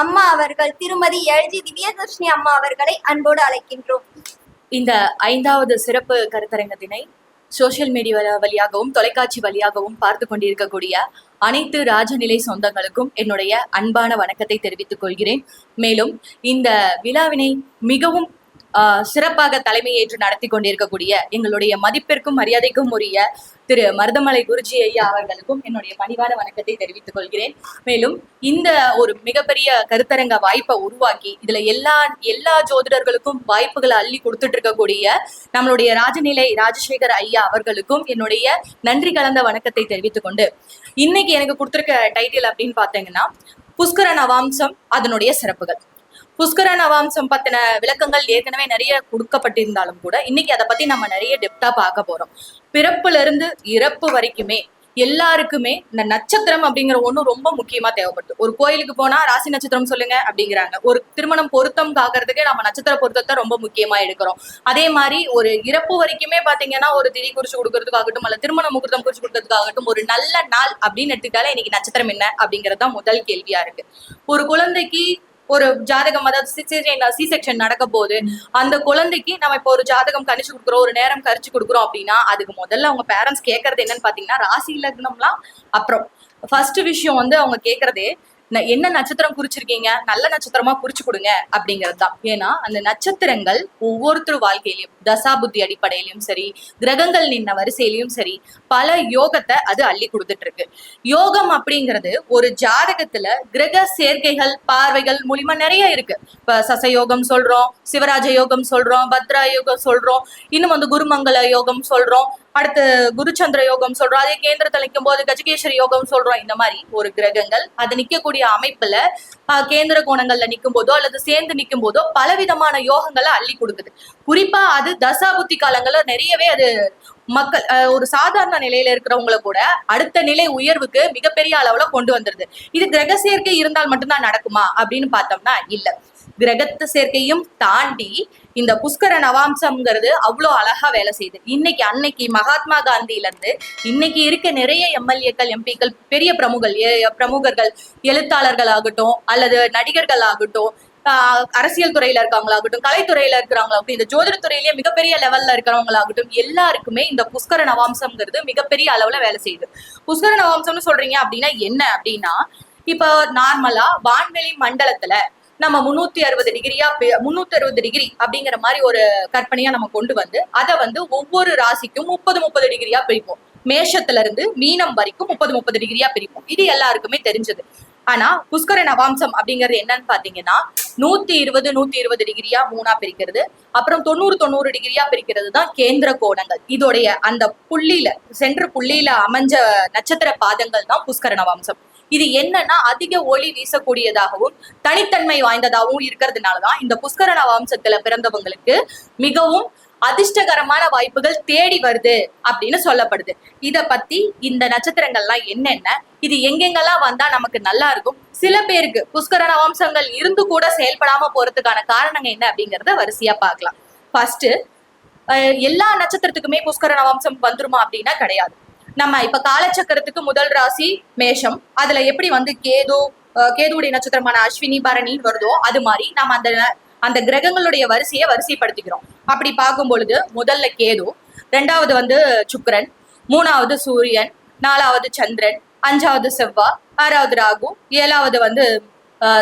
அம்மா அவர்கள் திருமதி எல்ஜி திவ்யதர்ஷினி அம்மா அவர்களை அன்போடு அழைக்கின்றோம். இந்த ஐந்தாவது சிறப்பு கருத்தரங்கத்தினை சோஷியல் மீடியா வழியாகவும் தொலைக்காட்சி வழியாகவும் பார்த்து கொண்டிருக்கக்கூடிய அனைத்து ராஜநிலை சொந்தங்களுக்கும் என்னுடைய அன்பான வணக்கத்தை தெரிவித்துக் கொள்கிறேன். மேலும் இந்த விழாவினை மிகவும் சிறப்பாக தலைமையேற்று நடத்தி கொண்டிருக்கக்கூடிய எங்களுடைய மதிப்பிற்கும் மரியாதைக்கும் உரிய திரு மருதமலை குருஜி ஐயா அவர்களுக்கும் என்னுடைய பணிவான வணக்கத்தை தெரிவித்துக் கொள்கிறேன். மேலும் இந்த ஒரு மிகப்பெரிய கருத்தரங்க வாய்ப்பை உருவாக்கி இதுல எல்லா எல்லா ஜோதிடர்களுக்கும் வாய்ப்புகளை அள்ளி கொடுத்துட்டு இருக்கக்கூடிய நம்மளுடைய ராஜநிலை ராஜசேகர் ஐயா அவர்களுக்கும் என்னுடைய நன்றி கலந்த வணக்கத்தை தெரிவித்துக் கொண்டு இன்னைக்கு எனக்கு கொடுத்துருக்க டைட்டில் அப்படின்னு பார்த்தீங்கன்னா புஷ்கர நவாம்சம் அதனுடைய சிறப்புகள். புஷ்கர அவாம்சம் பத்தின விளக்கங்கள் ஏற்கனவே நிறைய கொடுக்கப்பட்டிருந்தாலும் கூட இன்னைக்கு அதை பத்தி நம்ம நிறைய டெப்தா பார்க்க போறோம். பிறப்புல இருந்து இறப்பு வரைக்குமே எல்லாருக்குமே இந்த நட்சத்திரம் அப்படிங்கிற ஒண்ணு ரொம்ப முக்கியமா தேவைப்படுது. ஒரு கோயிலுக்கு போனா ராசி நட்சத்திரம் சொல்லுங்க அப்படிங்கிறாங்க. ஒரு திருமணம் பொருத்தம் காக்கிறதுக்கே நம்ம நட்சத்திர பொருத்தத்தை ரொம்ப முக்கியமா எடுக்கிறோம். அதே மாதிரி ஒரு இறப்பு வரைக்குமே பாத்தீங்கன்னா ஒரு திரி குறிச்சு கொடுக்கறதுக்காகட்டும் அல்ல திருமண முகூர்த்தம் குறிச்சு கொடுக்கறதுக்காகட்டும் ஒரு நல்ல நாள் அப்படின்னு எடுத்துக்கிட்டாலே இன்னைக்கு நட்சத்திரம் என்ன அப்படிங்கிறது தான் முதல் கேள்வியா இருக்கு. ஒரு குழந்தைக்கு ஒரு ஜாதகம் அதாவது சி செக்ஷன் நடக்க போகுது அந்த குழந்தைக்கு நம்ம இப்போ ஒரு ஜாதகம் கணிச்சு கொடுக்குறோம் ஒரு நேரம் கழிச்சு கொடுக்குறோம் அப்படின்னா அதுக்கு முதல்ல அவங்க பேரண்ட்ஸ் கேட்கறது என்னன்னு பாத்தீங்கன்னா ராசி லக்னம்லாம் அப்புறம். ஃபர்ஸ்ட் விஷயம் வந்து அவங்க கேட்கறதே என்ன நட்சத்திரம் குறிச்சிருக்கீங்க? நல்ல நட்சத்திரமா குறிச்சு கொடுங்க. அப்படிங்கிறது தான் ஏன்னா அந்த நட்சத்திரங்கள் ஒவ்வொருத்தர் வாழ்க்கையிலையும் தசா புத்தி அடிப்படையிலும் சரி கிரகங்கள் நின்ன வரிசையிலும் சரி பல யோகத்தை அது அள்ளி கொடுத்துட்டு இருக்கு யோகம் அப்படிங்கிறது ஒரு ஜாதகத்துல கிரக சேர்க்கைகள் பார்வைகள் மூலியமா நிறைய இருக்கு. இப்ப சசயோகம் சொல்றோம் சிவராஜ யோகம் சொல்றோம் பத்ரா யோகம் சொல்றோம் இன்னும் வந்து குருமங்கல யோகம் சொல்றோம் அடுத்து குருச்சந்திர யோகம் சொல்றோம் அதே கேந்திரத்தில் நிற்கும் போது கஜகேஸ்வரி யோகம் சொல்றோம் இந்த மாதிரி ஒரு கிரகங்கள். அது நிக்கக்கூடிய அமைப்புல கேந்திர கோணங்கள்ல நிற்கும் போதோ அல்லது சேர்ந்து நிற்கும் போதோ பலவிதமான யோகங்களை அள்ளி கொடுக்குது. குறிப்பா அது தசாபுத்தி காலங்கள்ல நிறையவே அது மக்கள் ஒரு சாதாரண நிலையில இருக்கிறவங்கள கூட அடுத்த நிலை உயர்வுக்கு மிகப்பெரிய அளவுல கொண்டு வந்துருது. இது கிரக சேர்க்கை இருந்தால் மட்டும்தான் நடக்குமா அப்படின்னு பார்த்தோம்னா இல்ல. கிரகத்து சேர்க்கையும் தாண்டி இந்த புஷ்கர நவாம்சம்ங்கிறது அவ்வளோ அழகா வேலை செய்யுது. இன்னைக்கு அன்னைக்கு மகாத்மா காந்தியில இருந்து இன்னைக்கு இருக்க நிறைய எம்எல்ஏக்கள் எம்பிக்கள் பெரிய பிரமுகர்கள் பிரமுகர்கள் எழுத்தாளர்கள் ஆகட்டும் அல்லது நடிகர்கள் ஆகட்டும் அரசியல் துறையில இருக்கவங்களாகட்டும் கலைத்துறையில இருக்கிறவங்களாகட்டும் இந்த ஜோதிட துறையிலேயே மிகப்பெரிய லெவல்ல இருக்கிறவங்களாகட்டும் எல்லாருக்குமே இந்த புஷ்கர நவாம்சம்ங்கிறது மிகப்பெரிய அளவுல வேலை செய்யுது. புஷ்கர நவாம்சம்னு சொல்றீங்க அப்படின்னா என்ன அப்படின்னா இப்போ நார்மலா வான்வெளி மண்டலத்துல நம்ம முன்னூத்தி அறுபது டிகிரியா முன்னூத்தி அறுபது டிகிரி அப்படிங்கிற மாதிரி ஒரு கற்பனையா நம்ம கொண்டு வந்து அதை வந்து ஒவ்வொரு ராசிக்கும் முப்பது முப்பது டிகிரியா பிரிப்போம். மேஷத்துல இருந்து மீனம் வரைக்கும் முப்பது முப்பது டிகிரியா பிரிப்போம். இது எல்லாருக்குமே தெரிஞ்சது. ஆனா புஷ்கர நவாம்சம் அப்படிங்கிறது என்னன்னு பாத்தீங்கன்னா நூத்தி இருபது நூத்தி இருபது டிகிரியா மூணா பிரிக்கிறது. அப்புறம் தொண்ணூறு தொண்ணூறு டிகிரியா பிரிக்கிறது தான் கேந்திர கோணங்கள். இதோடைய அந்த புள்ளியில சென்று புள்ளியில அமைஞ்ச நட்சத்திர பாதங்கள் தான் புஷ்கர நவாம்சம் இது என்னன்னா அதிக ஒளி வீசக்கூடியதாகவும் தனித்தன்மை வாய்ந்ததாகவும் இருக்கிறதுனாலதான் இந்த புஷ்கர நவாம்சத்துல பிறந்தவங்களுக்கு மிகவும் அதிர்ஷ்டகரமான வாய்ப்புகள் தேடி வருது அப்படின்னு சொல்லப்படுது. இத பத்தி இந்த நட்சத்திரங்கள்லாம் என்னென்ன? இது எங்கெங்கெல்லாம் வந்தா நமக்கு நல்லா இருக்கும்? சில பேருக்கு புஷ்கர நவாம்சங்கள் இருந்து கூட செயல்படாம போறதுக்கான காரணங்கள் என்ன அப்படிங்கறத வரிசையா பார்க்கலாம். ஃபர்ஸ்ட் எல்லா நட்சத்திரத்துக்குமே புஷ்கர நவாம்சம் வந்துருமா அப்படின்னா கிடையாது. நம்ம இப்ப காலச்சக்கரத்துக்கு முதல் ராசி மேஷம். அதுல எப்படி வந்து கேது கேதுடைய நட்சத்திரமான அஸ்வினி பரணி வருதோ அது மாதிரி நம்ம அந்த அந்த கிரகங்களுடைய வரிசையை வரிசைப்படுத்திக்கிறோம். அப்படி பார்க்கும் பொழுது முதல்ல கேது ரெண்டாவது வந்து சுக்கிரன் மூணாவது சூரியன் நாலாவது சந்திரன் அஞ்சாவது செவ்வா ஆறாவது ராகு ஏழாவது வந்து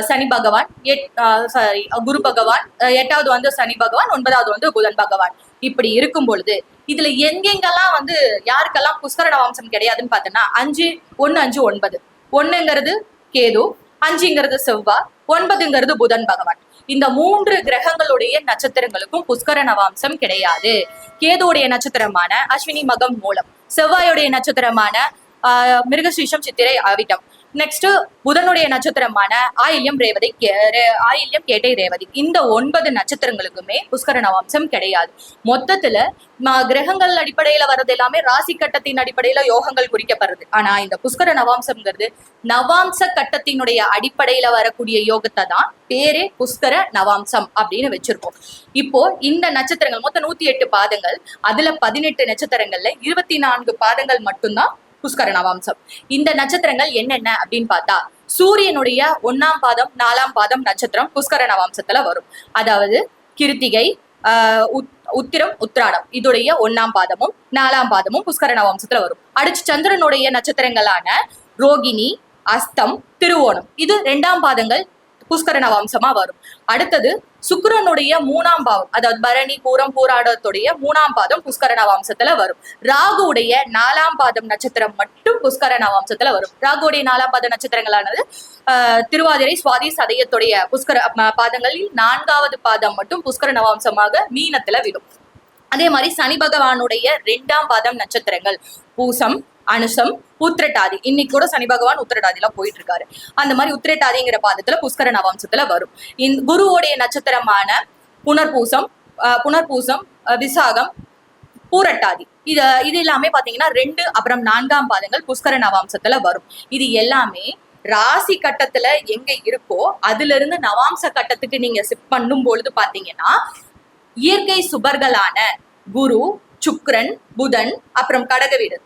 சனி பகவான் எட் சாரி குரு பகவான் எட்டாவது வந்து சனி பகவான் ஒன்பதாவது வந்து புதன் பகவான். இப்படி இருக்கும் பொழுது இதுல எங்கெங்கெல்லாம் வந்து யாருக்கெல்லாம் புஷ்கரண வம்சம் கிடையாதுன்னு பார்த்தோன்னா அஞ்சு ஒன்னு அஞ்சு ஒன்பது. ஒன்னுங்கிறது கேது அஞ்சுங்கிறது செவ்வா ஒன்பதுங்கிறது புதன் பகவான். இந்த மூன்று கிரகங்களுடைய நட்சத்திரங்களுக்கும் புஷ்கர நவாம்சம் கிடையாது. கேதுவுடைய நட்சத்திரமான அஸ்வினி மகம் மூலம் செவ்வாயுடைய நட்சத்திரமான ஆஹ், மிருகசீஷம் சித்திரை ஆவிட்டம். நெக்ஸ்ட் புதனுடைய நட்சத்திரமான ஆயில்யம் ரேவதி கே- ரே- ஆயில்யம் கேட்டை ரேவதி. இந்த ஒன்பது நட்சத்திரங்களுக்குமே புஷ்கர நவாம்சம் கிடையாது. மொத்தத்துல கிரகங்கள் அடிப்படையில வர்றது எல்லாமே ராசி கட்டத்தின் அடிப்படையில யோகங்கள் குறிக்கப்படுறது. ஆனா இந்த புஷ்கர நவாம்சம்ங்கிறது நவாம்ச கட்டத்தினுடைய அடிப்படையில வரக்கூடிய யோகத்தை தான் பேரே புஷ்கர நவாம்சம் அப்படின்னு வச்சிருக்கோம். இப்போ இந்த நட்சத்திரங்கள் மொத்தம் நூத்தி எட்டு பாதங்கள் அதுல பதினெட்டு நட்சத்திரங்கள்ல இருபத்தி நான்கு பாதங்கள் மட்டும்தான் புஷ்கர நவாம்சம் இந்த நட்சத்திரங்கள் என்னென்ன அப்படின்னு பார்த்தா சூரியனுடைய ஒன்னாம் பாதம் நாலாம் பாதம் நட்சத்திரம் புஷ்கர நவாம்சத்துல வரும். அதாவது கிருத்திகை ஆஹ் உத்- உத்திரம் உத்ராடம் இதோடைய ஒன்னாம் பாதமும் நாலாம் பாதமும் புஷ்கர நவாம்சத்துல வரும். அடுத்து சந்திரனுடைய நட்சத்திரங்களான ரோகிணி அஸ்தம் திருவோணம் இது ரெண்டாம் பாதங்கள் புஷ்கர வம்சமா வரும். அடுத்தது சுக்கரனுடைய மூணாம் பாவம் அதாவது பரணி பூரம் பூராடத்துடைய மூணாம் பாதம் புஷ்கர வம்சத்துல வரும். ராகுடைய நாலாம் பாதம் நட்சத்திரம் மட்டும் புஷ்கர வம்சத்துல வரும். ராகுடைய நாலாம் பாத நட்சத்திரங்களானது ஆஹ், திருவாதிரை சுவாதி சதயத்துடைய புஷ்கர பாதங்களில் நான்காவது பாதம் மட்டும் புஷ்கர வம்சமாக மீனத்துல விடும். அதே மாதிரி சனி பகவானுடைய ரெண்டாம் பாதம் நட்சத்திரங்கள் பூசம் அனுசம் உத்திரட்டாதி. இன்னைக்கு கூட சனி பகவான் உத்திரட்டாதிலாம் போயிட்டு இருக்காரு அந்த மாதிரி உத்திரட்டாதிங்கிற பாதத்துல புஷ்கர நவம்சத்துல வரும். இந்த குருவோடைய நட்சத்திரமான புனர்பூசம் புனர்பூசம் விசாகம் பூரட்டாதி. இது இது எல்லாமே பாத்தீங்கன்னா ரெண்டு அப்புறம் நான்காம் பாதங்கள் புஷ்கர நவாம்சத்துல வரும். இது எல்லாமே ராசி கட்டத்துல எங்க இருக்கோ அதுல இருந்து நவாம்ச கட்டத்துக்கு நீங்க சிப் பண்ணும் பொழுது பாத்தீங்கன்னா இயற்கை சுபர்களான குரு சுக்ரன் புதன் அப்புறம் கடக வீடு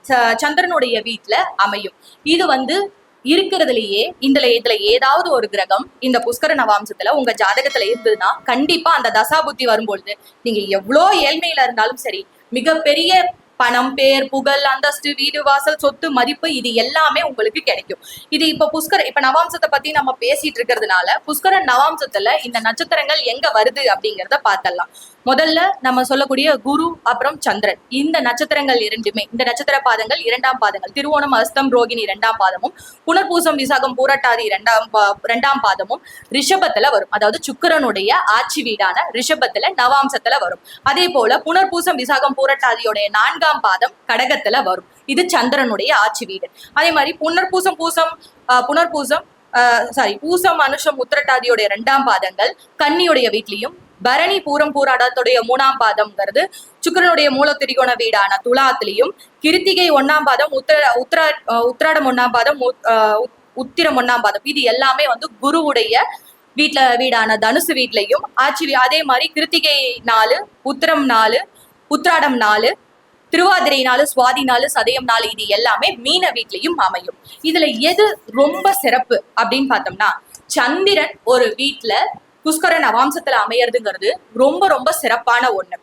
சந்திரனுடைய வீட்டுல அமையும். இது வந்து இருக்கிறதுலயே இந்த இதுல ஏதாவது ஒரு கிரகம் இந்த புஷ்கர நவாம்சத்துல உங்க ஜாதகத்துல இருந்ததுன்னா கண்டிப்பா அந்த தசா புத்தி வரும்பொழுது நீங்க எவ்வளோ ஏழ்மையில இருந்தாலும் சரி மிகப்பெரிய பணம் பேர் புகழ் அந்தஸ்து வீடு வாசல் சொத்து மதிப்பு இது எல்லாமே உங்களுக்கு கிடைக்கும். இது இப்ப புஷ்கர இப்ப நவாம்சத்தை பத்தி நம்ம பேசிட்டு இருக்கிறதுனால புஷ்கர நவாம்சத்துல இந்த நட்சத்திரங்கள் எங்க வருது அப்படிங்கறத பார்த்தலாம் முதல்ல நம்ம சொல்லக்கூடிய குரு அப்புறம் சந்திரன். இந்த நட்சத்திரங்கள் இரண்டுமே இந்த நட்சத்திர பாதங்கள் இரண்டாம் பாதங்கள். திருவோணம் அஸ்தம் ரோகிணி இரண்டாம் பாதமும் புனர்பூசம் விசாகம் பூரட்டாதி இரண்டாம் இரண்டாம் பாதமும் ரிஷபத்துல வரும். அதாவது சுக்கிரனுடைய ஆட்சி வீடான ரிஷபத்துல நவாம்சத்துல வரும். அதே போல புனர்பூசம் விசாகம் பூரட்டாதியோடைய நான்காம் பாதம் கடகத்துல வரும். இது சந்திரனுடைய ஆட்சி வீடு. அதே மாதிரி புனர்பூசம் பூசம் ஆஹ், புனர்பூசம் சாரி பூசம் அனுஷம் உத்திரட்டாதியோடைய இரண்டாம் பாதங்கள் கன்னியுடைய வீட்லயும் பரணி பூரம் பூராடத்துடைய மூணாம் பாதம்ங்கிறது சுக்கிரனுடைய மூல திரிகோண வீடான துலாத்திலையும் கிருத்திகை ஒன்னாம் பாதம் உத்திர உத்திரா உத்திராடம் ஒன்னாம் பாதம் உத்திரம் ஒன்னாம் பாதம். இது எல்லாமே வந்து குருவுடைய வீட்ல வீடான தனுசு வீட்லயும் ஆட்சி அதே மாதிரி கிருத்திகை நாலு உத்திரம் நாலு உத்திராடம் நாலு திருவாதிரை நாலு சுவாதி நாலு சதயம் நாலு இது எல்லாமே மீன வீட்லயும் அமையும். இதுல எது ரொம்ப சிறப்பு அப்படின்னு பார்த்தோம்னா சந்திரன் ஒரு வீட்ல புஷ்கர நவாம்சத்துல அமையறதுங்கிறது ரொம்ப ரொம்ப சிறப்பான ஒண்ணு.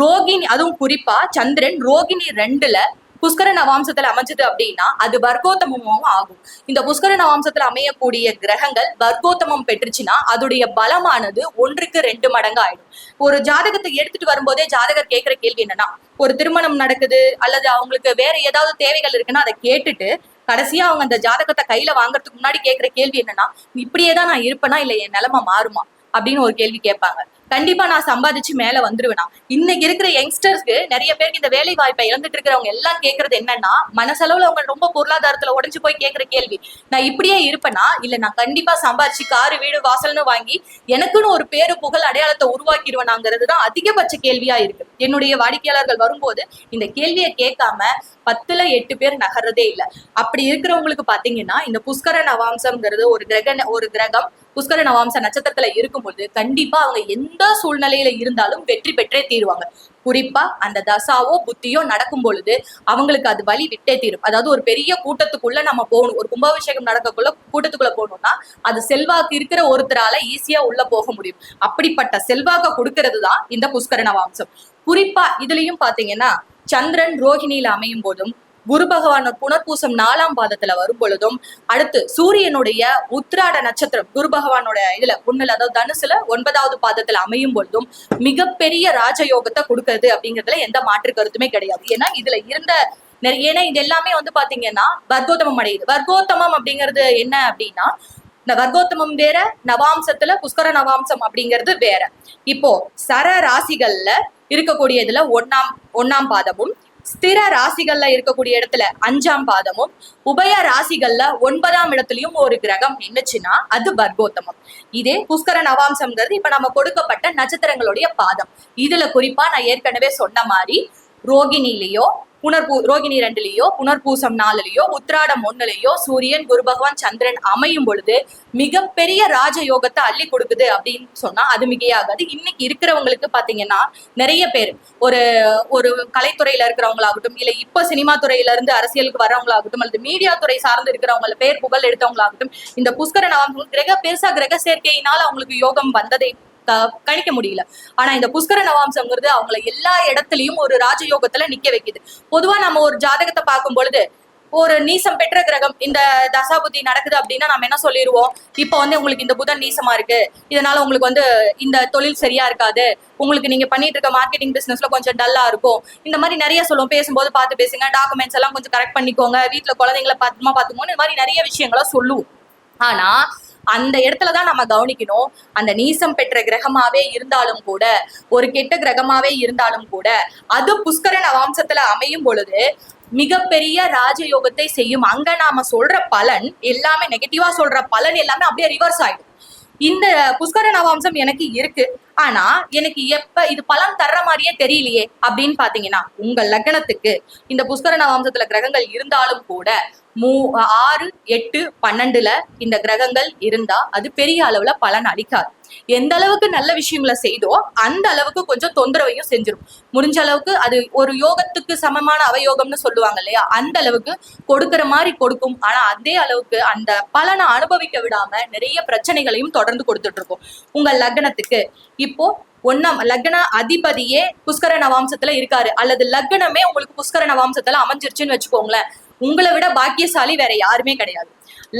ரோகிணி அதுவும் குறிப்பா சந்திரன் ரோகிணி ரெண்டுல புஷ்கர நவாம்சத்துல அமைஞ்சது அப்படின்னா அது வர்க்கோத்தமமும் ஆகும். இந்த புஷ்கர நவாம்சத்துல அமையக்கூடிய கிரகங்கள் வர்க்கோத்தமம் பெற்றுச்சுன்னா அதோடைய பலமானது ஒன்றுக்கு ரெண்டு மடங்கு ஆயிடும் ஒரு ஜாதகத்தை எடுத்துட்டு வரும்போதே ஜாதகர் கேட்கிற கேள்வி என்னன்னா ஒரு திருமணம் நடக்குது அல்லது அவங்களுக்கு வேற ஏதாவது தேவைகள் இருக்குன்னா அதை கேட்டுட்டு கடைசியா அவங்க அந்த ஜாதகத்தை கையில வாங்குறதுக்கு முன்னாடி கேட்கிற கேள்வி என்னன்னா இப்படியே தான் நான் இருப்பேனா இல்ல என் நிலைமை மாறுமா? அப்படின்னு ஒரு கேள்வி கேட்பாங்க. கண்டிப்பா நான் சம்பாதிச்சு மேல வந்துருவேனா? இன்னைக்கு இருக்கிற யங்ஸ்டர்ஸ்க்கு நிறைய பேருக்கு இந்த வேலை வாய்ப்பை இழந்துட்டு இருக்கிறவங்க எல்லாம் கேக்குறது என்னன்னா மனசளவுல அவங்க ரொம்ப பொருளாதாரத்துல உடைஞ்சு போய் கேக்குற கேள்வி. நான் இப்படியே இருப்பேனா? இல்ல நான் கண்டிப்பா சம்பாதிச்சு காரு வீடு வாசல்னு வாங்கி எனக்குன்னு ஒரு பேரு புகழ் அடையாளத்தை உருவாக்கிடுவேனாங்கிறது தான் அதிகபட்ச கேள்வியா இருக்கு. என்னுடைய வாடிக்கையாளர்கள் வரும்போது இந்த கேள்வியை கேட்காம பத்துல எட்டு பேர் நகர்றதே இல்ல. அப்படி இருக்கிறவங்களுக்கு பாத்தீங்கன்னா இந்த புஷ்கர நவாம்சம்ங்கிறது ஒரு கிரக ஒரு கிரகம் புஷ்கர நவாம்ச நட்சத்திரத்துல இருக்கும்பொழுது கண்டிப்பா அவங்க எந்த சூழ்நிலையில இருந்தாலும் வெற்றி பெற்றே தீருவாங்க. குறிப்பா அந்த தசாவோ புத்தியோ நடக்கும் பொழுது அவங்களுக்கு அது வழி விட்டே தீரும். அதாவது ஒரு பெரிய கூட்டத்துக்குள்ள நம்ம போகணும். ஒரு கும்பாபிஷேகம் நடக்கக்குள்ள கூட்டத்துக்குள்ள போகணும்னா அது செல்வாக்கு இருக்கிற ஒருத்தரால ஈஸியா உள்ள போக முடியும். அப்படிப்பட்ட செல்வாக்க கொடுக்கறது தான் இந்த புஷ்கரண வாம்சம் குறிப்பா இதுலயும் பாத்தீங்கன்னா சந்திரன் ரோஹிணியில அமையும் போதும் குரு பகவான் புனர்பூசம் நாலாம் பாதத்துல வரும் பொழுதும் அடுத்து சூரியனுடைய உத்ராட நட்சத்திரம் குரு பகவானோட இதுல ஒண்ணுல அதாவது தனுசுல ஒன்பதாவது பாதத்துல அமையும் பொழுதும் மிகப்பெரிய ராஜயோகத்தை கொடுக்கறது அப்படிங்கறதுல எந்த மாற்று கருத்துமே கிடையாது. ஏன்னா இதுல இருந்த ஏன்னா இது எல்லாமே வந்து பாத்தீங்கன்னா வர்க்கோத்தமம் அடையுது. வர்க்கோத்தமம் அப்படிங்கிறது என்ன அப்படின்னா வர்க்கோத்தமம் வேற நவாம்சத்துல புஷ்கர நவாம்சம் அப்படிங்கிறது வேற. இப்போ சர ராசிகள்ல இருக்கக்கூடிய இதுல ஒண்ணாம் ஒன்னாம் பாதமும் ஸ்திர ராசிகள்ல இருக்கக்கூடிய இடத்துல அஞ்சாம் பாதமும் உபய ராசிகள்ல ஒன்பதாம் இடத்துலயும் ஒரு கிரகம் நின்னுச்சுன்னா அது பர்கோத்தமம். இதே புஷ்கர நவாம்சம்ங்கிறது இப்ப நம்ம கொடுக்கப்பட்ட நட்சத்திரங்களுடைய பாதம். இதுல குறிப்பா நான் ஏற்கனவே சொன்ன மாதிரி ரோகிணிலேயோ புனர்பூ ரோகிணி ரெண்டுலேயோ புனர்பூசம் நாலுலேயோ உத்திராடம் ஒன்னுலேயோ சூரியன் குரு பகவான் சந்திரன் அமையும் பொழுது மிகப்பெரிய ராஜயோகத்தை அள்ளி கொடுக்குது அப்படின்னு சொன்னா அது மிகையாகாது. இன்னைக்கு இருக்கிறவங்களுக்கு பாத்தீங்கன்னா நிறைய பேர் ஒரு ஒரு கலைத்துறையில இருக்கிறவங்களாகட்டும் இல்ல இப்ப சினிமா துறையில இருந்து அரசியலுக்கு வர்றவங்களாகட்டும் அல்லது மீடியா துறை சார்ந்து இருக்கிறவங்கள பேர் புகழ் எடுத்தவங்களாகட்டும் இந்த புஷ்கர நவம் கிரக பெருசா கிரக சேர்க்கையினால் அவங்களுக்கு யோகம் வந்ததை கணிக்க முடியல. ஆனா இந்த புஷ்கர நவாம்சம்ங்கிறது அவங்கள எல்லா இடத்துலயும் ஒரு ராஜயோகத்துல நிக்க வைக்குது. பொதுவா நம்ம ஒரு ஜாதகத்தை பார்க்கும் பொழுது ஒரு நீசம் பெற்ற கிரகம் இந்த தசாபுத்தி நடக்குது அப்படின்னா நம்ம என்ன சொல்லிடுவோம் இப்போ வந்து உங்களுக்கு இந்த புதன் நீசமா இருக்கு. இதனால உங்களுக்கு வந்து இந்த தொழில் சரியா இருக்காது. உங்களுக்கு நீங்க பண்ணிட்டு இருக்க மார்க்கெட்டிங் பிசினஸ்ல கொஞ்சம் டல்லா இருக்கும். இந்த மாதிரி நிறைய சொல்லுவோம். பேசும்போது பார்த்து பேசுங்க. டாக்குமெண்ட்ஸ் எல்லாம் கொஞ்சம் கரெக்ட் பண்ணிக்கோங்க. வீட்ல குழந்தைங்களை பத்திரமா பாத்துக்கோங்க இந்த மாதிரி நிறைய விஷயங்களை சொல்லுவோம். ஆனா அந்த இடத்துல தான் நம்ம கவனிக்கணும். அந்த நீசம் பெற்ற கிரகமாவே இருந்தாலும் கூட ஒரு கெட்ட கிரகமாவே இருந்தாலும் கூட அது புஷ்கர நவாம்சத்துல அமையும் பொழுது மிகப்பெரிய ராஜயோகத்தை செய்யும். அங்க நாம சொல்ற பலன் எல்லாமே நெகட்டிவா சொல்ற பலன் எல்லாமே அப்படியே ரிவர்ஸ் ஆயிடும். இந்த புஷ்கர நவாம்சம் எனக்கு இருக்கு. ஆனா எனக்கு எப்ப இது பலன் தர்ற மாதிரியே தெரியலையே அப்படின்னு பாத்தீங்கன்னா உங்க லக்னத்துக்கு இந்த புஷ்கர நவாம்சத்துல கிரகங்கள் இருந்தாலும் கூட மூ ஆறு எட்டு பன்னெண்டுல இந்த கிரகங்கள் இருந்தா அது பெரிய அளவுல பலன் அளிக்காது. எந்த அளவுக்கு நல்ல விஷயங்களை செய்தோ அந்த அளவுக்கு கொஞ்சம் தொந்தரவையும் செஞ்சிடும் முடிஞ்ச அளவுக்கு அது ஒரு யோகத்துக்கு சமமான அவயோகம்னு சொல்லுவாங்க இல்லையா? அந்த அளவுக்கு கொடுக்கிற மாதிரி கொடுக்கும். ஆனா அதே அளவுக்கு அந்த பலனை அனுபவிக்க விடாம நிறைய பிரச்சனைகளையும் தொடர்ந்து கொடுத்துட்டு இருக்கும் உங்க லக்னத்துக்கு. இப்போ ஒன்னாம் லக்ன அதிபதியே புஷ்கர நவாம்சத்துல இருக்காரு. அல்லது லக்னமே உங்களுக்கு புஷ்கர நவாம்சத்துல அமைஞ்சிருச்சுன்னு வச்சுக்கோங்களேன். உங்களை விட பாக்கியசாலி வேற யாருமே கிடையாது.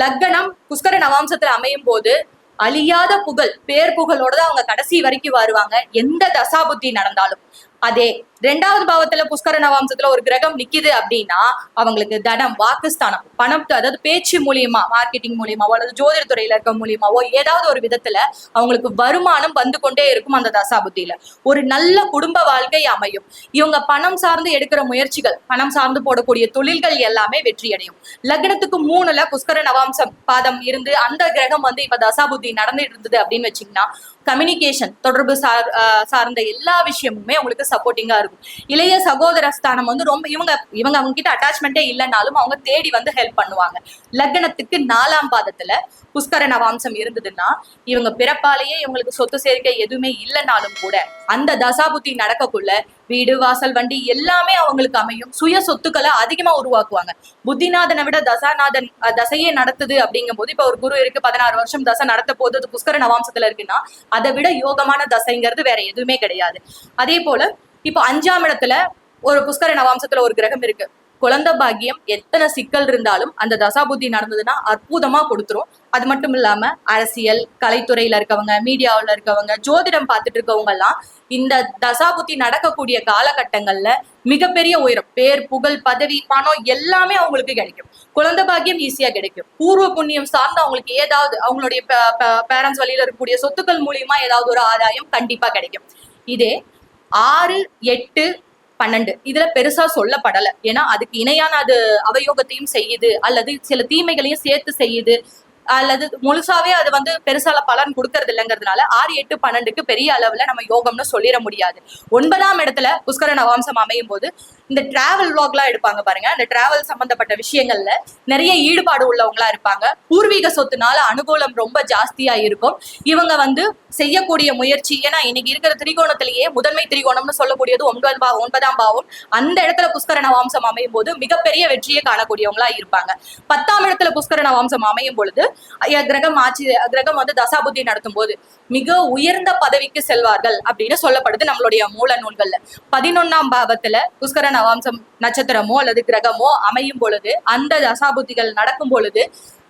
லக்னம் புஷ்கர நவாம்சத்துல அமையும் போது அழியாத புகழ் பேர் புகழோட தான் அவங்க கடைசி வரைக்கும் வருவாங்க. எந்த தசாபுத்தி நடந்தாலும். அதே ரெண்டாவது பாவத்துல புஷ்கர நவாம்சத்துல ஒரு கிரகம் நிக்குது அப்படின்னா அவங்களுக்கு தனம் வாக்குஸ்தானம் பணம் அதாவது பேச்சு மூலியமா மார்க்கெட்டிங் மூலியமாவோ அல்லது ஜோதிட துறையில இருக்க மூலியமாவோ ஏதாவது ஒரு விதத்துல அவங்களுக்கு வருமானம் வந்து கொண்டே இருக்கும் அந்த தசாபுத்தியில. ஒரு நல்ல குடும்ப வாழ்க்கை அமையும். இவங்க பணம் சார்ந்து எடுக்கிற முயற்சிகள் பணம் சார்ந்து போடக்கூடிய தொழில்கள் எல்லாமே வெற்றி அடையும் லக்னத்துக்கு மூணுல புஷ்கர நவாம்சம் பாதம் இருந்து அந்த கிரகம் வந்து இப்ப தசாபுத்தி நடந்துட்டு இருந்தது அப்படின்னு வச்சீங்கன்னா கம்யூனிகேஷன் தொடர்பு சார் ஆஹ் சார்ந்த எல்லா விஷயமுமே உங்களுக்கு சப்போர்ட்டிங்கா இருக்கும். இளைய சகோதர ஸ்தானம் வந்து ரொம்ப இவங்க இவங்க அவங்க கிட்ட அட்டாச்மெண்ட்டே இல்லைனாலும் அவங்க தேடி வந்து ஹெல்ப் பண்ணுவாங்க. லக்னத்துக்கு நாலாம் பாதத்துல புஷ்கர நவாம்சம் இருந்ததுன்னா இவங்க பிறப்பாலேயே இவங்களுக்கு சொத்து சேர்க்கை எதுவுமே இல்லைனாலும் கூட அந்த தசாபுத்தி நடக்கக்குள்ள வீடு வாசல் வண்டி எல்லாமே அவங்களுக்கு அமையும். சுய சொத்துக்களை அதிகமா உருவாக்குவாங்க. புத்திநாதனை விட தசாநாதன் தசையே நடத்துது அப்படிங்கும் போது இப்ப ஒரு குரு இருக்கு பதினாறு வருஷம் தசை நடத்த போது அது புஷ்கர நவாம்சத்துல இருக்குன்னா அதை விட யோகமான தசைங்கிறது வேற எதுவுமே கிடையாது. அதே போல இப்போ அஞ்சாம் இடத்துல ஒரு புஷ்கர நவாம்சத்துல ஒரு கிரகம் இருக்கு. குழந்தை பாக்கியம் எத்தனை சிக்கல் இருந்தாலும் அந்த தசாபுத்தி நடந்ததுன்னா அற்புதமா கொடுத்துரும். அது மட்டும் இல்லாம அரசியல் கலைத்துறையில இருக்கவங்க மீடியாவில் இருக்கவங்க ஜோதிடம் பார்த்துட்டு இருக்கவங்க எல்லாம் இந்த தசாபுத்தி நடக்கக்கூடிய காலகட்டங்கள்ல மிகப்பெரிய உயரம் பேர் புகழ் பதவி பணம் எல்லாமே அவங்களுக்கு கிடைக்கும். குழந்தை பாக்கியம் ஈஸியா கிடைக்கும். பூர்வ புண்ணியம் சார்ந்து அவங்களுக்கு ஏதாவது அவங்களுடைய பேரண்ட்ஸ் வழியில இருக்கக்கூடிய சொத்துக்கள் மூலியமா ஏதாவது ஒரு ஆதாயம் கண்டிப்பா கிடைக்கும். இதே ஆறு எட்டு பன்னெண்டு. இதுல பெருசா சொல்லப்படல. ஏன்னா அதுக்கு இணையான அது அவயோகத்தையும் செய்யுது அல்லது சில தீமைகளையும் சேர்த்து செய்யுது அல்லது முழுசாவே அது வந்து பெருசால பலன் கொடுக்கறது இல்லைங்கிறதுனால ஆறு எட்டு பன்னெண்டுக்கு பெரிய அளவுல நம்ம யோகம்னு சொல்லிட முடியாது. ஒன்பதாம் இடத்துல புஷ்கர நவாம்சம் அமையும் போது இந்த டிராவல் விளாக்லாம் எடுப்பாங்க பாருங்க. அந்த டிராவல் சம்பந்தப்பட்ட விஷயங்கள்ல நிறைய ஈடுபாடு உள்ளவங்களா இருப்பாங்க. பூர்வீக சொத்துனால அனுகூலம் ரொம்ப ஜாஸ்தியா இருக்கும். இவங்க வந்து செய்யக்கூடிய முயற்சி ஏன்னா இன்னைக்கு இருக்கிற திரிகோணத்திலேயே முதன்மை திரிகோணம்னு சொல்லக்கூடியது ஒன்பது பாவம் ஒன்பதாம் பாவம். அந்த இடத்துல புஷ்கரண வம்சம் அமையும் போது மிகப்பெரிய வெற்றியை காணக்கூடியவங்களா இருப்பாங்க. பத்தாம் இடத்துல புஷ்கரண வம்சம் அமையும் பொழுது கிரகம் ஆட்சி கிரகம் வந்து தசாபுத்தி நடத்தும் போது மிக உயர்ந்த பதவிக்கு செல்வார்கள் அப்படின்னு சொல்லப்படுது நம்மளுடைய மூல நூல்கள்ல. பதினொன்னாம் பாவத்துல புஷ்கரண நவாம்சம் நட்சத்திரமோ அல்லது கிரகமோ அமையும் பொழுது அந்த தசாபுத்திகள் நடக்கும் பொழுது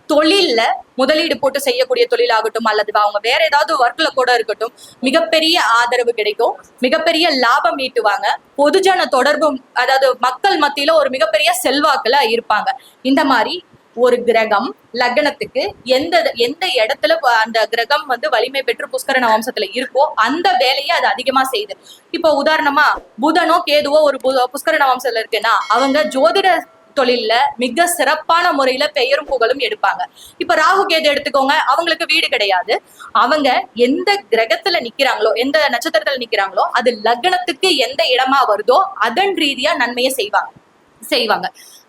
தொழில்ல முதலீடு போட்டு செய்யக்கூடிய தொழிலாகட்டும் அல்லது அவங்க வேற ஏதாவது ஒர்க்ல கூட இருக்கட்டும் மிகப்பெரிய ஆதரவு கிடைக்கும் மிகப்பெரிய லாபம் ஈட்டுவாங்க. பொதுஜன தொடர்பும் அதாவது மக்கள் மத்தியில ஒரு மிகப்பெரிய செல்வாக்குல இருப்பாங்க. இந்த மாதிரி ஒரு கிரகம் லக்னத்துக்கு எந்த எந்த இடத்துல அந்த கிரகம் வந்து வலிமை பெற்று புஷ்கர வம்சத்துல இருக்கோ அந்த வேலையை அது அதிகமா செய்யுது. இப்போ உதாரணமா புதனோ கேதுவோ ஒரு புஷ்கரண வம்சத்துல இருக்குன்னா அவங்க ஜோதிட தொழில்ல மிக சிறப்பான முறையில பெயரும் புகழும் எடுப்பாங்க. இப்ப ராகு கேது எடுத்துக்கோங்க அவங்களுக்கு வீடு கிடையாது. அவங்க எந்த கிரகத்துல நிக்கிறாங்களோ எந்த நட்சத்திரத்துல நிக்கிறாங்களோ அது லக்னத்துக்கு எந்த இடமா வருதோ அதன் ரீதியா நன்மையை செய்வாங்க செய்வாங்க.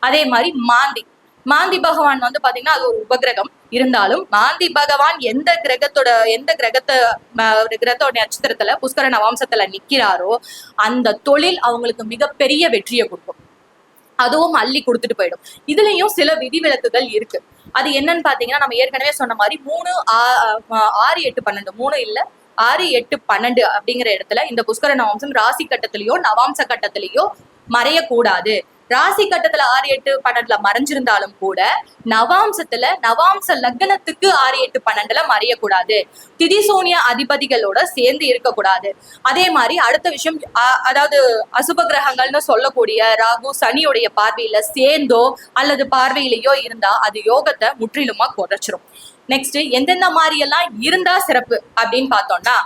அதே மாதிரி மாந்தி மாந்தி பகவான் வந்து பாத்தீங்கன்னா அது ஒரு உபகிரகம். இருந்தாலும் மாந்தி பகவான் எந்த கிரகத்தோட எந்த கிரகத்தை ஒரு கிரகத்தோட நட்சத்திரத்துல புஷ்கர நவாம்சத்துல நிக்கிறாரோ அந்த தொழில் அவங்களுக்கு மிகப்பெரிய வெற்றியை கொடுக்கும். அதுவும் அள்ளி கொடுத்துட்டு போயிடும். இதுலயும் சில விதிவிலக்குகள் இருக்கு. அது என்னன்னு பாத்தீங்கன்னா நம்ம ஏற்கனவே சொன்ன மாதிரி மூணு ஆ- ஆறு எட்டு பன்னெண்டு. மூணு இல்ல. ஆறு எட்டு பன்னெண்டு அப்படிங்கிற இடத்துல இந்த புஷ்கர நவாம்சம் ராசி கட்டத்திலயோ நவாம்ச கட்டத்திலயோ மறையக்கூடாது. ராசி கட்டத்துல ஆறு எட்டு பன்னெண்டுல மறைஞ்சிருந்தாலும் கூட நவாம்சத்துல நவாம்ச லக்னத்துக்கு ஆறு எட்டு பன்னெண்டுல மறையக்கூடாது. திதிசோனிய அதிபதிகளோட சேர்ந்து இருக்கக்கூடாது. அதே மாதிரி அடுத்த விஷயம் அதாவது அசுப கிரகங்கள்னு சொல்லக்கூடிய ராகு சனியுடைய பார்வையில சேர்ந்தோ அல்லது பார்வையிலேயோ இருந்தா அது யோகத்தை முற்றிலுமா குறைச்சிரும். நெக்ஸ்ட் எந்தெந்த மாதிரி எல்லாம் இருந்தா சிறப்பு அப்படின்னு பார்த்தோம்னா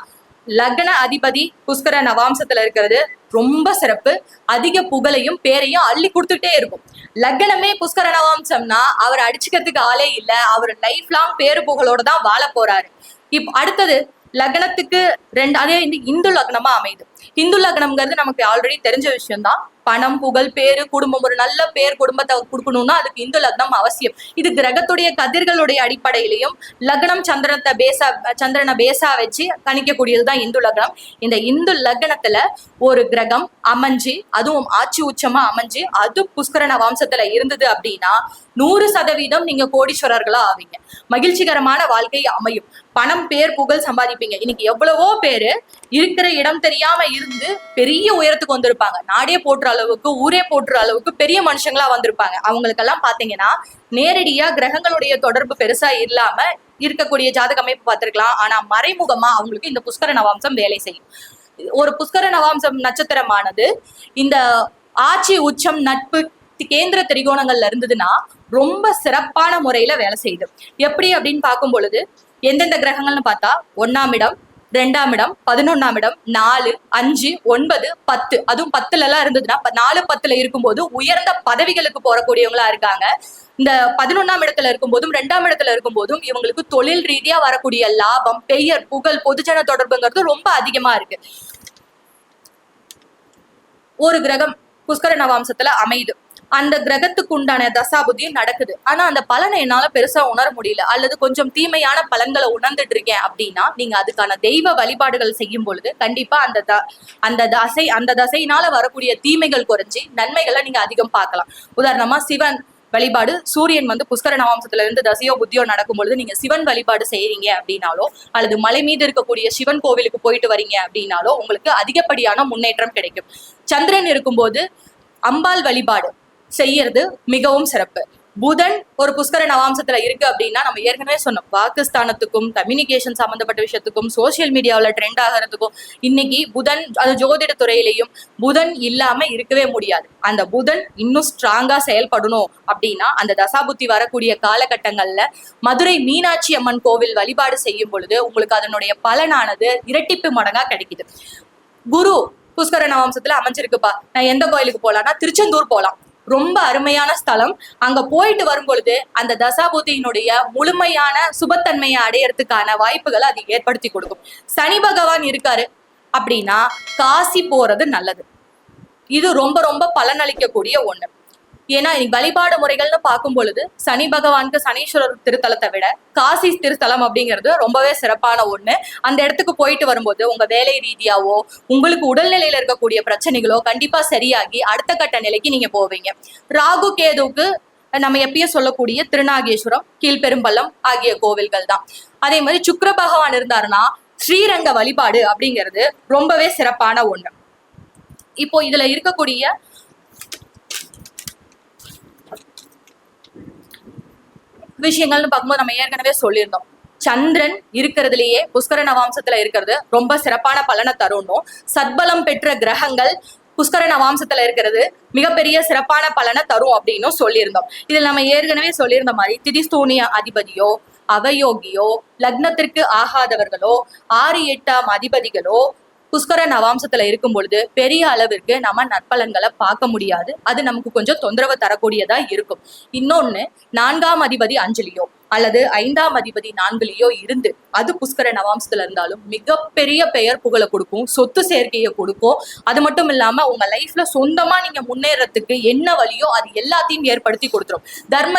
லக்ன அதிபதி புஷ்கர நவாம்சத்துல இருக்கிறது ரொம்ப சிறப்பு. அதிக புகழையும் பேரையும் அள்ளி கொடுத்துட்டே இருக்கும். லக்னமே புஷ்கர நவாம்சம்னா அவர் அடிச்சுக்கிறதுக்கு ஆளே இல்ல. அவர் லைஃப் லாங் பேரு புகழோட தான் வாழ போறாரு. இப் அடுத்தது லக்னத்துக்கு ரெண்டு அதே இந்த இந்து லக்னமா அமையுது. ஹிந்து லக்னம்ங்கிறது நமக்கு ஆல்ரெடி தெரிஞ்ச விஷயம் தான் பணம் புகழ் பேரு குடும்பம் ஒரு நல்ல பேர் குடும்பத்தை கொடுக்கணும்னா அதுக்கு இந்து லக்னம் அவசியம். இது கிரகத்துடைய கதிர்களுடைய அடிப்படையிலையும் லக்னம் சந்திரத்தை பேசா சந்திரனை பேசா வச்சு கணிக்கக்கூடியதுதான் இந்து லக்னம் இந்த இந்து லக்னத்துல ஒரு கிரகம் அமைஞ்சு அதுவும் ஆட்சி உச்சமா அமைஞ்சு அது புஷ்கரண வம்சத்துல இருந்தது அப்படின்னா நூறு சதவீதம் நீங்க கோடீஸ்வரர்களா ஆவீங்க. மகிழ்ச்சிகரமான வாழ்க்கை அமையும். பணம் பேர் புகழ் சம்பாதிப்பீங்க. இன்னைக்கு எவ்வளவோ பேரு இருக்கிற இடம் தெரியாம இருந்து பெரிய உயரத்துக்கு வந்திருப்பாங்க. நாடே போட்டுற அளவுக்கு ஊரே போட்டுற அளவுக்கு பெரிய மனுஷங்களா வந்திருப்பாங்க. அவங்களுக்கெல்லாம் பாத்தீங்கன்னா நேரடியா கிரகங்களுடைய தொடர்பு பெருசா இல்லாம இருக்கக்கூடிய ஜாதக அமைப்பு பார்த்திருக்கலாம் ஆனா மறைமுகமா அவங்களுக்கு இந்த புஷ்கர நவாம்சம் வேலை செய்யும். ஒரு புஷ்கர நவாம்சம் நட்சத்திரமானது இந்த ஆட்சி உச்சம் நட்பு கேந்திர திரிகோணங்கள்ல இருந்ததுன்னா ரொம்ப சிறப்பான முறையில வேலை செய்யுது. எப்படி அப்படின்னு பார்க்கும் பொழுது எந்தெந்த கிரகங்கள்னு பார்த்தா ஒன்னாம் இடம் ரெண்டாம் இடம் பதினொன்னாம் இடம் நாலு அஞ்சு ஒன்பது பத்து. அதுவும் பத்துல எல்லாம் இருந்ததுன்னா நாலு பத்துல இருக்கும்போது உயர்ந்த பதவிகளுக்கு போறக்கூடியவங்களா இருக்காங்க. இந்த பதினொன்னாம் இடத்துல இருக்கும்போதும் ரெண்டாம் இடத்துல இருக்கும்போதும் இவங்களுக்கு தொழில் ரீதியா வரக்கூடிய லாபம் பெயர் புகழ் பொதுஜன தொடர்புங்கிறது ரொம்ப அதிகமா இருக்கு. ஒரு கிரகம் புஷ்கர நவாம்சத்துல அமையுது. அந்த கிரகத்துக்கு உண்டான தசாபுதியும் நடக்குது. ஆனா அந்த பலனை என்னால பெருசா உணர முடியல. அல்லது கொஞ்சம் தீமையான பலன்களை உணர்ந்துட்டு இருக்கேன் அப்படின்னா நீங்க அதுக்கான தெய்வ வழிபாடுகள் செய்யும் பொழுது கண்டிப்பா அந்த த அந்த தசை அந்த தசையினால வரக்கூடிய தீமைகள் குறைஞ்சி நன்மைகளை நீங்க அதிகம் பார்க்கலாம். உதாரணமா சிவன் வழிபாடு சூரியன் வந்து புஷ்கர நவாம்சத்துல இருந்து தசையோ புத்தியோ நடக்கும் பொழுது நீங்க சிவன் வழிபாடு செய்யறீங்க அப்படின்னாலோ அல்லது மலை மீது இருக்கக்கூடிய சிவன் கோவிலுக்கு போயிட்டு வரீங்க அப்படின்னாலோ உங்களுக்கு அதிகப்படியான முன்னேற்றம் கிடைக்கும். சந்திரன் இருக்கும்போது அம்பாள் வழிபாடு செய்யறது மிகவும் சிறப்பு. புதன் ஒரு புஷ்கர நவாம்சத்துல இருக்கு அப்படின்னா நம்ம ஏற்கனவே சொன்னோம். பாகிஸ்தானத்துக்கும் கம்யூனிகேஷன் சம்பந்தப்பட்ட விஷயத்துக்கும் சோசியல் மீடியாவில் ட்ரெண்ட் ஆகிறதுக்கும் இன்னைக்கு புதன் அது ஜோதிட துறையிலையும் புதன் இல்லாம இருக்கவே முடியாது. அந்த புதன் இன்னும் ஸ்ட்ராங்கா செயல்படணும் அப்படின்னா அந்த தசாபுத்தி வரக்கூடிய காலகட்டங்கள்ல மதுரை மீனாட்சி அம்மன் கோவில் வழிபாடு செய்யும் பொழுது உங்களுக்கு அதனுடைய பலனானது இரட்டிப்பு மடங்கா கிடைக்குது. குரு புஷ்கர நவாம்சத்துல அமைஞ்சிருக்குப்பா. நான் எந்த கோயிலுக்கு போலாம்னா திருச்செந்தூர் போலாம். ரொம்ப அருமையான ஸ்தலம். அங்க போயிட்டு வரும் பொழுது அந்த தசாபூதியினுடைய முழுமையான சுபத்தன்மையை அடையறதுக்கான வாய்ப்புகளை அது ஏற்படுத்தி கொடுக்கும். சனி பகவான் இருக்காரு அப்படின்னா காசி போறது நல்லது. இது ரொம்ப ரொம்ப பலனளிக்கக்கூடிய ஒண்ணு. ஏன்னா இன்னைக்கு வழிபாடு முறைகள்னு பார்க்கும் பொழுது சனி பகவானுக்கு சனீஸ்வரர் திருத்தலத்தை விட காசி திருத்தலம் அப்படிங்கிறது ரொம்பவே சிறப்பான ஒண்ணு. அந்த இடத்துக்கு போயிட்டு வரும்போது உங்க வேலை ரீதியாவோ உங்களுக்கு உடல்நிலையில இருக்கக்கூடிய பிரச்சனைகளோ கண்டிப்பா சரியாகி அடுத்த கட்ட நிலைக்கு நீங்க போவீங்க. ராகு கேதுவுக்கு நம்ம எப்பயும் சொல்லக்கூடிய திருநாகேஸ்வரம் கீழ்பெரும்பள்ளம் ஆகிய கோவில்கள் தான். அதே மாதிரி சுக்கர பகவான் இருந்தாருன்னா ஸ்ரீரங்க வழிபாடு அப்படிங்கிறது ரொம்பவே சிறப்பான ஒண்ணு. இப்போ இதுல இருக்கக்கூடிய விஷயங்கள்னு பார்க்கும்போது நம்ம ஏற்கனவே சொல்லியிருந்தோம். சந்திரன் இருக்கிறதுலயே புஷ்கர நவாம்சத்துல இருக்கிறது ரொம்ப சிறப்பான பலனை தரும்னும் சத்பலம் பெற்ற கிரகங்கள் புஷ்கர நவாம்சத்துல இருக்கிறது மிகப்பெரிய சிறப்பான பலனை தரும் அப்படின்னு சொல்லியிருந்தோம். இதில் நம்ம ஏற்கனவே சொல்லியிருந்த மாதிரி திதிஸ்தூனிய அதிபதியோ அவயோகியோ லக்னத்திற்கு ஆகாதவர்களோ ஆறு எட்டாம் அதிபதிகளோ புஷ்கர நவாம்சத்துல இருக்கும் பொழுது பெரிய அளவிற்கு நம்ம நற்பலன்களை பார்க்க முடியாது. அது நமக்கு கொஞ்சம் தொந்தரவு தரக்கூடியதா இருக்கும். இன்னொன்னு நான்காம் அதிபதி அஞ்சலியோ அல்லது ஐந்தாம் அதிபதி நான்குலயோ இருந்து அது புஷ்கர நவாம்சத்துல இருந்தாலும் மிகப்பெரிய பெயர் புகழை கொடுக்கும் சொத்து சேர்க்கையை கொடுக்கும். அது மட்டும் இல்லாம உங்க லைஃப்ல சொந்தமா நீங்க முன்னேறதுக்கு என்ன வழியோ அது எல்லாத்தையும் ஏற்படுத்தி கொடுத்துரும். தர்ம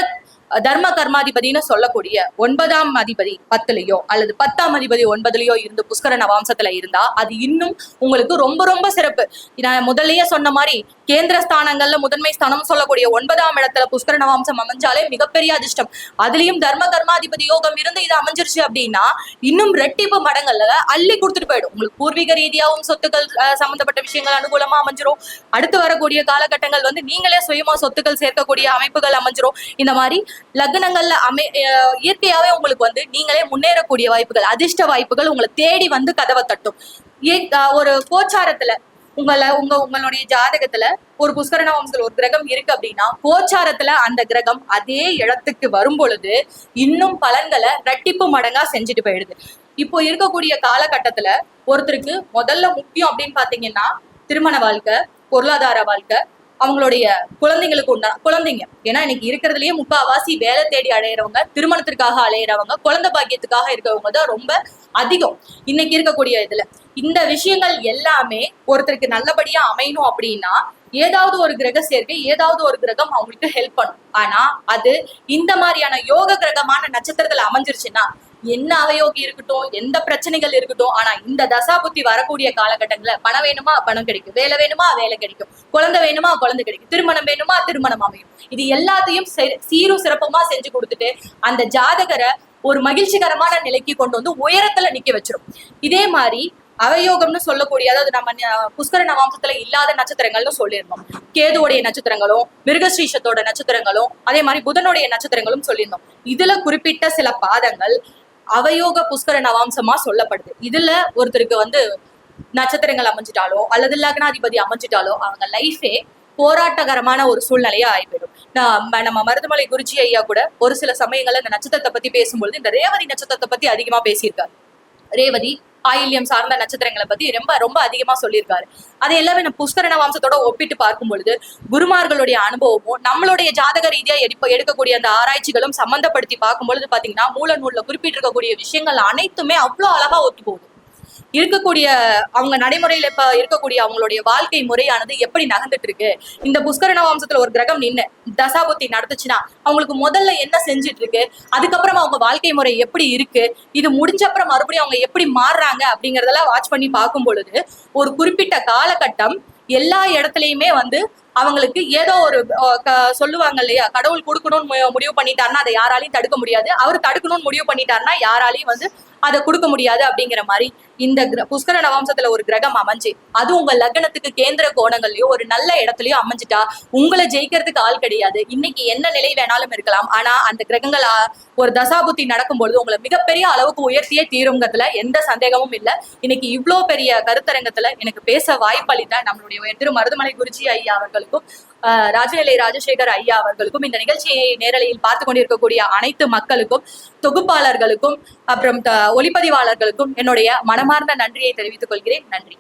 தர்ம கர்மாதிபதினு சொல்லக்கூடிய ஒன்பதாம் அதிபதி பத்துலயோ அல்லது பத்தாம் அதிபதி ஒன்பதுலயோ இருந்து புஷ்கர நவாம்சத்துல இருந்தா அது இன்னும் உங்களுக்கு ரொம்ப ரொம்ப சிறப்பு. நான் முதல்லயே சொன்ன மாதிரி கேந்திர ஸ்தானங்கள்ல முதன்மை ஸ்தானம் சொல்லக்கூடிய ஒன்பதாம் இடத்துல புஷ்கர நவாம்சம் அமைஞ்சாலே மிகப்பெரிய அதிர்ஷ்டம். அதுலயும் தர்ம கர்மாதிபதி யோகம் இருந்து இது அமைஞ்சிருச்சு அப்படின்னா இன்னும் ரெட்டிப்பு மடங்கள்ல அள்ளி கொடுத்துட்டு போயிடும். உங்களுக்கு பூர்வீக ரீதியாகவும் சொத்துக்கள் சம்பந்தப்பட்ட விஷயங்கள் அனுகூலமா அமைஞ்சிரும். அடுத்து வரக்கூடிய காலகட்டங்கள் வந்து நீங்களே சுயமா சொத்துக்கள் சேர்க்கக்கூடிய அமைப்புகள் அமைஞ்சிரும். இந்த மாதிரி லக்னங்கள்ல அமை அஹ், இயற்கையாவே உங்களுக்கு வந்து நீங்களே முன்னேறக்கூடிய வாய்ப்புகள் அதிர்ஷ்ட வாய்ப்புகள் உங்களை தேடி வந்து கதவை தட்டும். ஒரு கோச்சாரத்துல உங்களை உங்க உங்களுடைய ஜாதகத்துல ஒரு புஷ்கரண வம்சத்துல ஒரு கிரகம் இருக்கு அப்படின்னா கோச்சாரத்துல அந்த கிரகம் அதே இடத்துக்கு வரும் பொழுது இன்னும் பலன்களை ரெட்டிப்பு மடங்கா செஞ்சுட்டு போயிடுது. இப்போ இருக்கக்கூடிய காலகட்டத்துல ஒருத்தருக்கு முதல்ல முக்கியம் அப்படின்னு பாத்தீங்கன்னா திருமண வாழ்க்கை பொருளாதார வாழ்க்கை அவங்களுடைய குழந்தைங்களுக்கு உண்டா? குழந்தைங்க. ஏன்னா இன்னைக்கு இருக்கிறதுலயே முக்காவாசி வேலை தேடி அலையிறவங்க திருமணத்திற்காக அலையிறவங்க குழந்தை பாக்கியத்துக்காக இருக்கிறவங்க தான் ரொம்ப அதிகம் இன்னைக்கு இருக்கக்கூடிய இதுல. இந்த விஷயங்கள் எல்லாமே ஒருத்தருக்கு நல்லபடியா அமையணும் அப்படின்னா ஏதாவது ஒரு கிரக சேர்க்கை ஏதாவது ஒரு கிரகம் அவங்களுக்கு ஹெல்ப் பண்ணும். ஆனா அது இந்த மாதிரியான யோக கிரகமான நட்சத்திரத்துல அமைஞ்சிருச்சுன்னா என்ன அவயோகி இருக்கட்டும் எந்த பிரச்சனைகள் இருக்கட்டும் ஆனா இந்த தசா புத்தி வரக்கூடிய காலகட்டங்கள்ல பணம் வேணுமா பணம் கிடைக்கும். வேலை வேணுமா வேலை கிடைக்கும். குழந்தை வேணுமா குழந்தை கிடைக்கும். திருமணம் வேணுமா திருமணம் அமையும். இது எல்லாத்தையும் சீரும் சிறப்புமா செஞ்சு கொடுத்துட்டு அந்த ஜாதகரை ஒரு மகிழ்ச்சிகரமான நிலைக்கு கொண்டு வந்து உயரத்துல நிக்க வச்சிடும் இதே மாதிரி அவயோகம்னு சொல்லக்கூடிய அதாவது நம்ம புஷ்கர நவாம்சத்துல இல்லாத நட்சத்திரங்கள்னு சொல்லியிருந்தோம். கேதுவோடைய நட்சத்திரங்களும் மிருகஸ்ரீஷத்தோட நட்சத்திரங்களும் அதே மாதிரி புதனுடைய நட்சத்திரங்களும் சொல்லியிருந்தோம். இதுல குறிப்பிட்ட சில பாதங்கள் அவயோக புஷ்கர நவாம்சமா சொல்லப்படுது. இதுல ஒருத்தருக்கு வந்து நட்சத்திரங்கள் அமைஞ்சிட்டாலோ அல்லது லக்னாதிபதி அமைஞ்சிட்டாலோ அவங்க லைஃபே போராட்டகரமான ஒரு சூழ்நிலையா ஆயிப்போயிடும். நம்ம நம்ம மருதுமலை குருஜி ஐயா கூட ஒரு சில சமயங்கள்ல இந்த நட்சத்திரத்தை பத்தி பேசும்பொழுது இந்த ரேவதி நட்சத்திரத்தை பத்தி அதிகமா பேசியிருக்காரு. ரேவதி ஆயில்யம் சார்ந்த நட்சத்திரங்களை பத்தி ரொம்ப ரொம்ப அதிகமா சொல்லியிருக்காரு. அது எல்லாமே நம்ம புஷ்கரண வம்சத்தோட ஒப்பிட்டு பார்க்கும் பொழுது குருமார்களுடைய அனுபவமும் நம்மளுடைய ஜாதக ரீதியா எடுப்ப எடுக்கக்கூடிய அந்த ஆராய்ச்சிகளும் சம்பந்தப்படுத்தி பார்க்கும் பொழுது பாத்தீங்கன்னா மூல நூல்ல குறிப்பிட்டிருக்கக்கூடிய விஷயங்கள் அனைத்துமே அவ்வளவு அழகா ஒத்து போகுது இருக்கக்கூடிய அவங்க நடைமுறையில இப்ப இருக்கக்கூடிய அவங்களுடைய வாழ்க்கை முறையானது எப்படி நகர்ந்துட்டு இருக்கு இந்த புஷ்கரண வம்சத்துல ஒரு கிரகம் நின்னு தசாபுத்தி நடந்துச்சுன்னா அவங்களுக்கு முதல்ல என்ன செஞ்சுட்டு இருக்கு அதுக்கப்புறம் அவங்க வாழ்க்கை முறை எப்படி இருக்கு? இது முடிஞ்ச அப்புறம் மறுபடியும் அவங்க எப்படி மாறுறாங்க அப்படிங்கறதெல்லாம் வாட்ச் பண்ணி பார்க்கும் பொழுது ஒரு குறிப்பிட்ட காலகட்டம் எல்லா இடத்துலயுமே வந்து அவங்களுக்கு ஏதோ ஒரு சொல்லுவாங்க இல்லையா? கடவுள் கொடுக்கணும்னு முடிவு பண்ணிட்டாருன்னா அதை யாராலையும் தடுக்க முடியாது. அவர் தடுக்கணும்னு முடிவு பண்ணிட்டாருன்னா யாராலையும் வந்து அதை கொடுக்க முடியாது அப்படிங்கிற மாதிரி இந்த கிர- புஷ்கர நவம்சத்துல ஒரு கிரகம் அமைஞ்சு அது உங்க லக்னத்துக்கு கேந்திர கோணங்கள்லயோ ஒரு நல்ல இடத்துலயோ அமைஞ்சிட்டா உங்களை ஜெயிக்கிறதுக்கு ஆள் கிடையாது. இன்னைக்கு என்ன நிலை வேணாலும் இருக்கலாம். ஆனா அந்த கிரகங்கள் ஒரு தசாபுத்தி நடக்கும் பொழுது உங்களை மிகப்பெரிய அளவுக்கு உயர்த்தியே தீருங்கிறதுல எந்த சந்தேகமும் இல்ல. இன்னைக்கு இவ்ளோ பெரிய கருத்தரங்கத்துல எனக்கு பேச வாய்ப்பளித்த நம்மளுடைய திரு மருதுமலை குருஜி ஐயா அவர்களுக்கும் ராஜநிலை ராஜசேகர் ஐயா அவர்களுக்கும் இந்த நிகழ்ச்சியை நேரலையில் பார்த்து கொண்டிருக்கக்கூடிய அனைத்து மக்களுக்கும் தொகுப்பாளர்களுக்கும் அப்புறம் ஒளிப்பதிவாளர்களுக்கும் என்னுடைய மனமார்ந்த நன்றியை தெரிவித்துக் கொள்கிறேன். நன்றி.